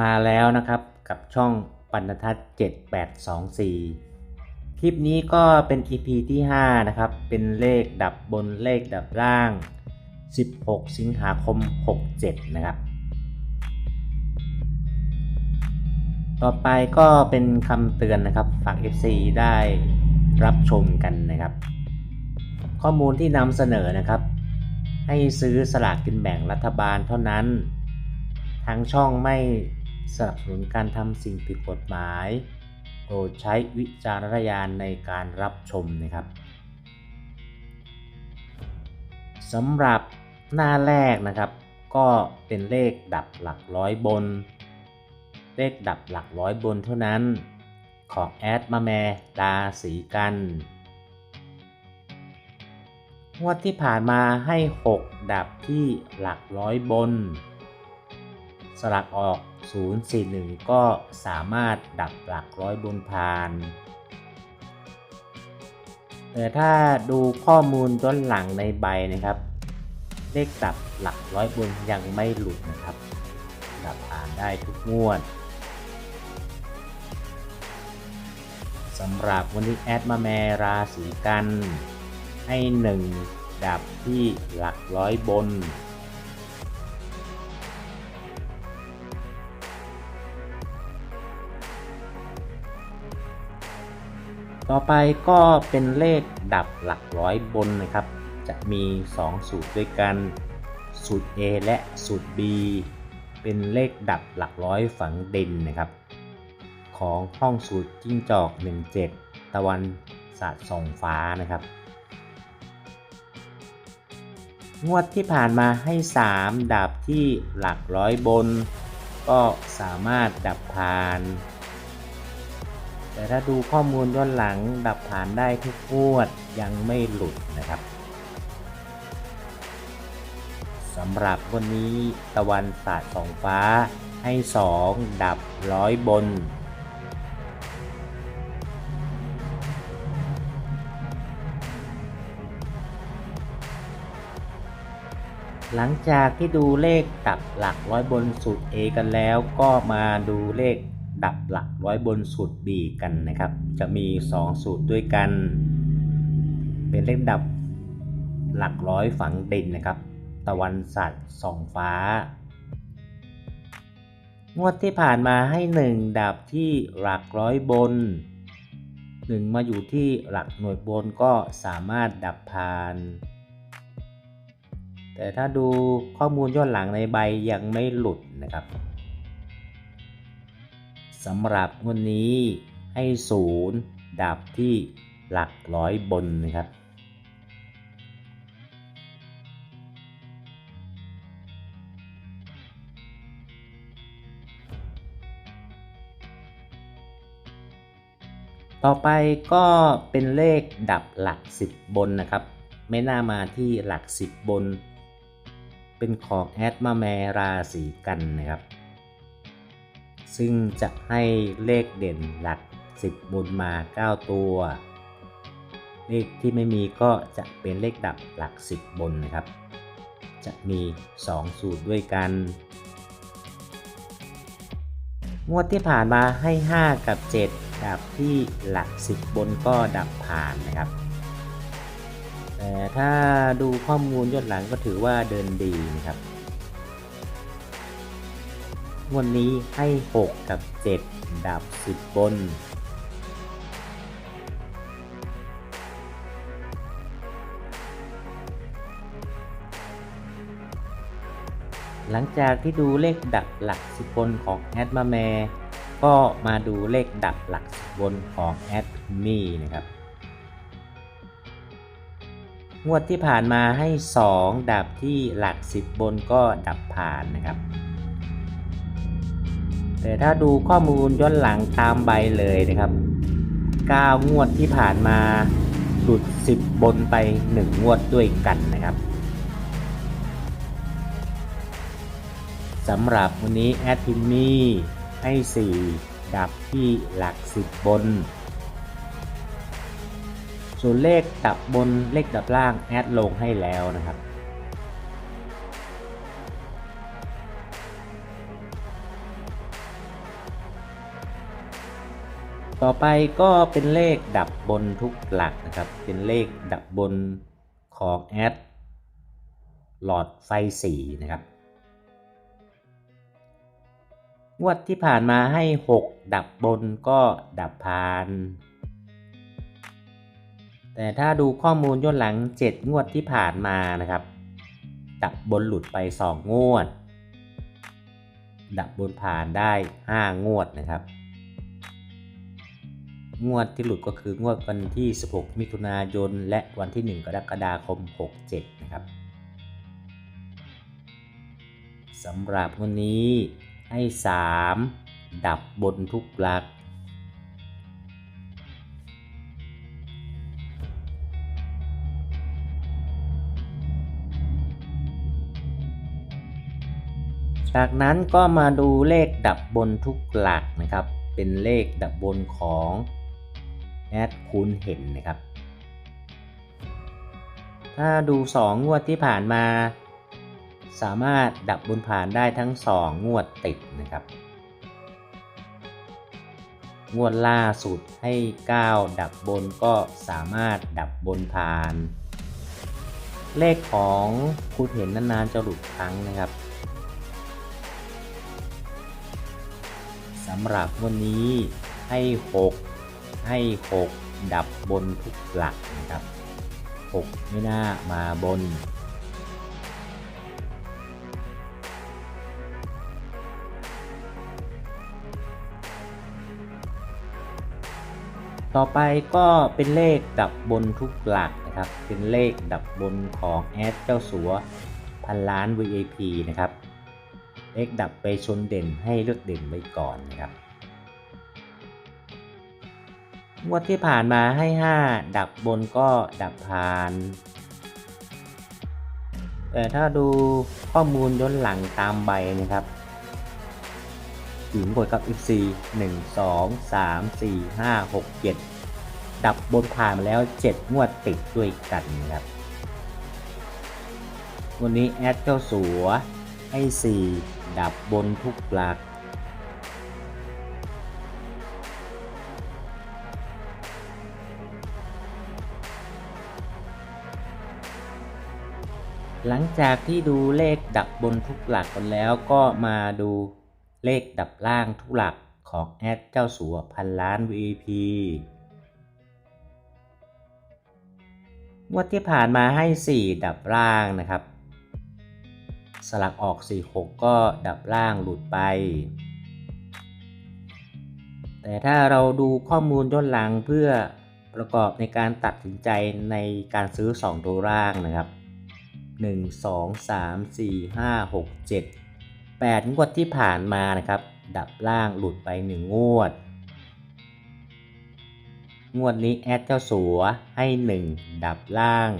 มาแล้วนะครับกับช่องปันทัศน์7824 คลิปนี้ก็เป็น EP ที่ 5 นะครับ เป็นเลขดับบนเลขดับล่าง 16 สิงหาคม 67 นะครับ ต่อไปก็เป็นคำเตือนนะครับ ฝาก FC ได้รับชมกันนะครับ ข้อมูลที่นำเสนอนะครับ ให้ซื้อสลากกินแบ่งรัฐบาลเท่านั้น ทางช่องไม่ สนับสนุนการทำสิ่งผิดกฎหมาย โปรดใช้วิจารณญาณในการรับชมนะครับสำหรับหน้าแรกนะครับ ก็เป็นเลขดับหลักร้อยบน เลขดับหลักร้อยบนเท่านั้นของแอดมาแมดาสีกันงวดที่ผ่านมาให้ 6 ดับที่หลักร้อยบน สลักออก 041 ก็สามารถดับหลักร้อยบนผานแต่ถ้าดูข้อมูลย้อนหลังในใบนะครับ เลขดับหลักร้อยบนยังไม่หลุดนะครับดับผ่านได้ทุกงวดสำหรับวันนี้แอดมาแมราศีกัน ให้หนึ่งดับที่หลักร้อยบน ต่อไปก็เป็นเลขดับหลักร้อยบนนะครับ จะมี 2 สูตรด้วยกันสูตร A และสูตร B เป็นเลขดับหลักร้อยฝังดินนะครับ ของห้องสูตรจิ้งจอก 17 ตะวันศาสตร์ส่องฟ้านะครับ งวดที่ผ่านมาให้ 3 ดับที่หลักร้อยบน ก็สามารถดับผ่าน แต่ถ้าดูข้อมูลย้อนหลังดับผ่านได้ทุกงวดยังไม่หลุดนะครับสำหรับวันนี้ตะวันศาสตร์สองฟ้าให้ 2 ดับร้อยบน หลังจากที่ดูเลขดับหลักร้อยบนสูตร A กันแล้วก็มาดูเลข ดับหลักร้อยบนสูตร B กันนะครับ จะมี 2 สูตรด้วยกัน เป็นเลขดับหลักร้อยฝังดินนะครับ ตะวันสัตว์ส่องฟ้า งวดที่ผ่านมาให้ 1 ดับที่หลักร้อยบน 1 มาอยู่ที่หลักหน่วยบนก็สามารถดับผ่านแต่ถ้าดูข้อมูลย้อนหลังในใบยังไม่หลุดนะครับ สำหรับวันนี้ให้ศูนย์ดับที่หลักร้อยบนนะครับ ต่อไปก็เป็นเลขดับหลัก 10 บนนะครับ ไม่น่ามาที่หลัก 10 บน เป็นของแอดมาแมราสีกันนะครับ ซึ่งจะให้เลขเด่นหลัก 10 บนมา 9 ตัว เลขที่ไม่มีก็จะเป็นเลขดับหลัก 10 บนนะครับ จะมี 2 สูตรด้วยกัน งวดที่ผ่านมาให้ 5 กับ 7 ดับที่หลัก 10 บนก็ดับผ่านนะครับ แต่ถ้าดูข้อมูลย้อนหลังก็ถือว่าเดินดีนะครับ วันนี้ให้ 6 กับ 7 ดับ 10 บน หลังจากที่ดูเลขดับหลัก 10 บนของแอดมาแมก็มาดูเลขดับหลัก 10 บนของแอดมี่นะครับงวดที่ผ่านมาให้ 2 ดับที่หลัก 10 บนก็ดับผ่านนะครับ แต่ถ้าดูข้อมูลย้อนหลังตามใบเลยนะครับ 9 งวดที่ผ่านมาหลุด 10 บนไป 1 งวดด้วยกันนะครับสำหรับวันนี้แอดพิมมี่ให้ 4 ดับที่หลัก 10 บน ส่วนเลขดับบนเลขดับล่างแอดลงให้แล้วนะครับ ต่อไปก็เป็นเลขดับบนทุกหลักนะครับ เป็นเลขดับบนของแอดหลอดไฟสีนะครับ งวดที่ผ่านมาให้ 6 ดับบนก็ดับพาน แต่ถ้าดูข้อมูลย้อนหลัง 7 งวดที่ผ่านมานะครับ ดับบนหลุดไป 2 งวด ดับบนผ่านได้ 5 งวดนะครับ งวดที่หลุดก็คืองวดวันที่ 16 มิถุนายน และวันที่ 1 กรกฎาคม 67 นะครับสำหรับวันนี้ให้ 3 ดับบนทุกหลัก จากนั้นก็มาดูเลขดับบนทุกหลักนะครับ เป็นเลขดับบนของ แอดคุณเห็นนะครับ ถ้าดู 2 งวดที่ผ่านมา สามารถดับบนผ่านได้ทั้ง 2 งวดติดนะครับ งวดล่าสุดให้ 9 ดับบนก็สามารถดับบนผ่าน เลขของคุณเห็นนานๆจะหลุดครั้งนะครับสำหรับวันนี้ให้ 6 ให้6ดับบนทุกหลักนะครับ6ไม่น่ามาบน ต่อไปก็เป็นเลขดับบนทุกหลักนะครับ เป็นเลขดับบนของแอดเจ้าสัวพันล้าน VIP นะครับ เลขดับไปชนเด่นให้เลือกเด่นไว้ก่อนนะครับ งวดที่ผ่านมาให้ 5 ดับบนก็ดับผ่าน แต่ถ้าดูข้อมูลย้อนหลังตามใบนะครับถึงบวกกับอีก4 1 2 3 4 5 6 7 ดับบนผ่านมาแล้ว 7 งวดติดด้วยกันครับ วันนี้แอดเจ้าสัวให้ 4 ดับบนทุกหลัก หลังจากที่ดูเลขดับบนทุกหลักกันแล้วก็มาดูเลขดับล่างทุกหลักของแอดเจ้าสัวพันล้าน VP งวดที่ผ่านมาให้ 4 ดับล่างนะครับ สลักออก 46 ก็ดับล่างหลุดไป แต่ถ้าเราดูข้อมูลย้อนหลังเพื่อประกอบในการตัดสินใจในการซื้อ 2 ตัวล่างนะครับ 1 2 3 4 5 6 7 8 งวดที่ผ่านมานะครับ ดับล่างหลุดไป 1 งวด งวดนี้แอดเจ้าสัวให้ 1 ดับล่าง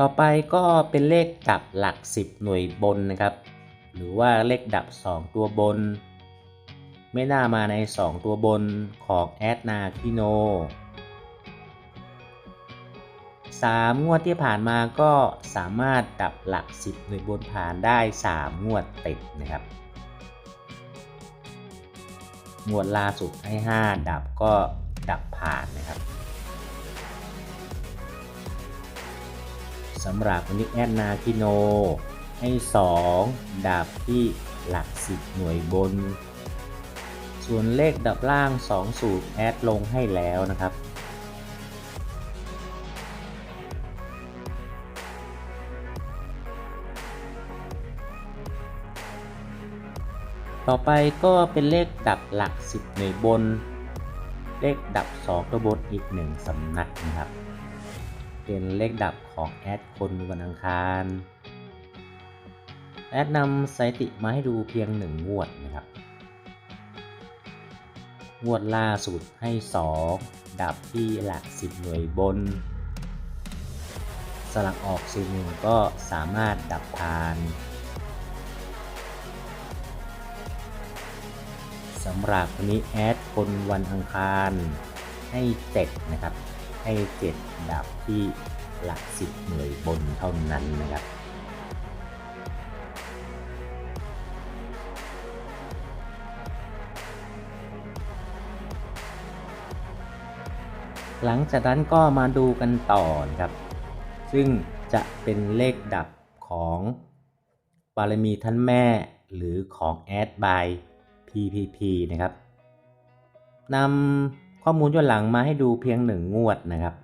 ต่อไปก็เป็นเลขดับหลัก 10 หน่วยบนนะครับ หรือว่าเลขดับ 2 ตัวบน ไม่น่ามาใน 2 ตัวบนของแอดนาคิโน 3 งวดที่ผ่านมาก็สามารถดับหลัก 10 หน่วยบนผ่านได้ 3 งวดติดนะครับ งวดล่าสุดให้ 5 ดับก็ดับผ่านนะครับสำหรับวันนี้แอดนาคิโน ให้ 2 ดับที่หลัก 10 หน่วยบน ส่วนเลขดับล่าง 2 สูตรแอดลงให้แล้วนะครับ ต่อไปก็เป็นเลขดับหลัก 10 หน่วยบน เลขดับ 2 ตัวบนอีก 1สำนักนะครับ เป็นเลขดับของแอดคนวันอังคาร แอดนำสถิติมาให้ดูเพียง 1 งวดนะครับ งวดล่าสุดให้ 2 ดับที่หลัก 10 หน่วยบน สลักออกซีหนึ่งก็สามารถดับผ่านสำหรับวันนี้แอดคนวันอังคารให้ 7 นะครับ ให้ 7 ดับที่หลักสิบหน่วยบนเท่านั้นนะครับ หลังจากนั้นก็มาดูกันต่อนครับ ซึ่งจะเป็นเลขดับของบารมีท่านแม่หรือของ Add by PPP นะครับนำข้อมูลย้อนหลังมาให้ดูเพียงหนึ่งงวดนะครับ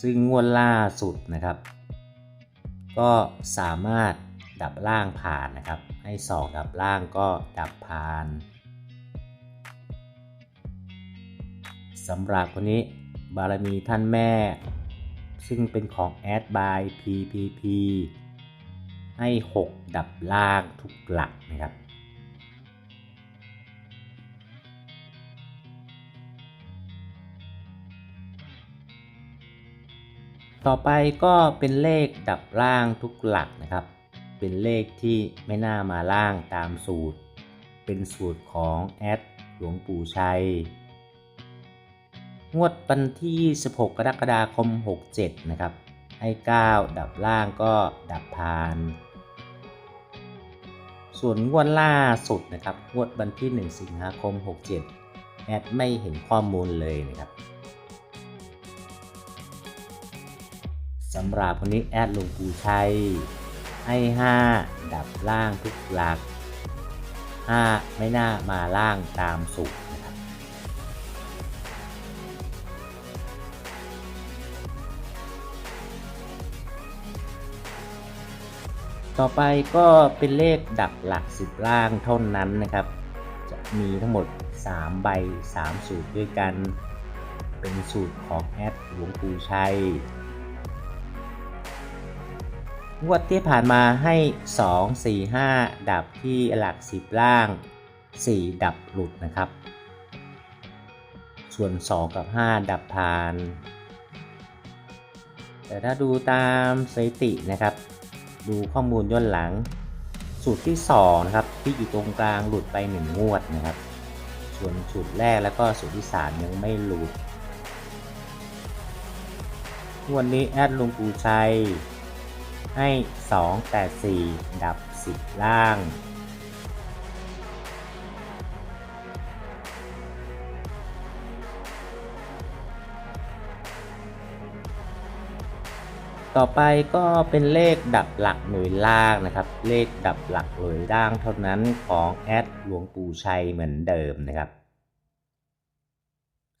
ซึ่งงวดล่าสุดนะครับ ก็สามารถดับล่างผ่านนะครับ ให้สองดับล่างก็ดับผ่าน สำหรับคนนี้บารมีท่านแม่ ซึ่งเป็นของ Add by PPP ให้ 6 ดับล่างทุกหลักนะครับ ต่อไปก็เป็นเลขดับล่างทุกหลักนะครับ เป็นเลขที่ไม่น่ามาล่างตามสูตร เป็นสูตรของแอดหลวงปู่ชัย งวดวันที่ 16 กรกฎาคม 67 นะครับ ให้ 9 ดับล่างก็ดับพาน ส่วนงวดล่าสุดนะครับ งวดวันที่ 1 สิงหาคม 67 แอดไม่เห็นข้อมูลเลยนะครับสำหรับคนนี้แอดลงปูชัยให้ 5 ดับล่างทุกหลัก 5 ไม่น่ามาล่างตามสูต ต่อไปก็เป็นเลขดับหลักสิบล่างเท่านั้นนะครับ จะมีทั้งหมด 3 ใบ 3 สูตรด้วยกัน เป็นสูตรของแอดหลวงปู่ชัยงวดที่ผ่านมาให้ 2 4 5 ดับที่หลัก 10 ล่าง 4 ดับหลุดนะครับ ส่วน 2 กับ 5 ดับผ่าน แต่ถ้าดูตามสถิตินะครับ ดูข้อมูลย้อนหลัง สูตรที่2นะครับที่อยู่ตรงกลางหลุดไป 1 งวดนะครับ ส่วนสูตรแรกแล้วก็สูตรที่ 3 ยังไม่หลุดวันนี้แอดลุงปูชัยให้ 2 8 4 ดับ 10 ล่าง ต่อไปก็เป็นเลขดับหลักหน่วยล่างนะครับ เลขดับหลักหน่วยล่างเท่านั้นของแอดหลวงปู่ชัยเหมือนเดิมนะครับ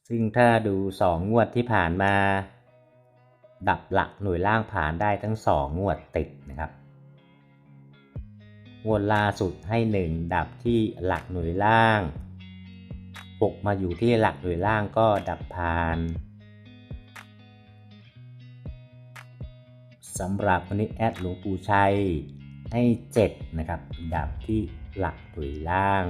ซึ่งถ้าดู 2 งวดที่ผ่านมา ดับหลักหน่วยล่างผ่านได้ทั้ง 2 งวดติดนะครับ งวดล่าสุดให้ 1 ดับที่หลักหน่วยล่าง6มาอยู่ที่หลักหน่วยล่างก็ดับผ่าน สำหรับวันนี้แอดหลวงปู่ชัยให้ 7 นะครับดับที่หลักหน่วล่าง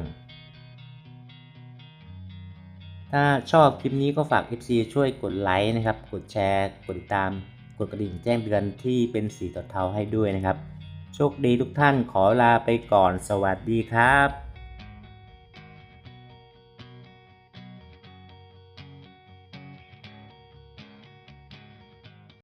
ถ้าชอบคลิปนี้ก็ฝาก FC ช่วยกดไลค์นะครับ กดแชร์ กดติดตาม กดกระดิ่งแจ้งเตือนที่เป็นสีเทาให้ด้วยนะครับ โชคดีทุกท่านขอลาไปก่อนสวัสดีครับ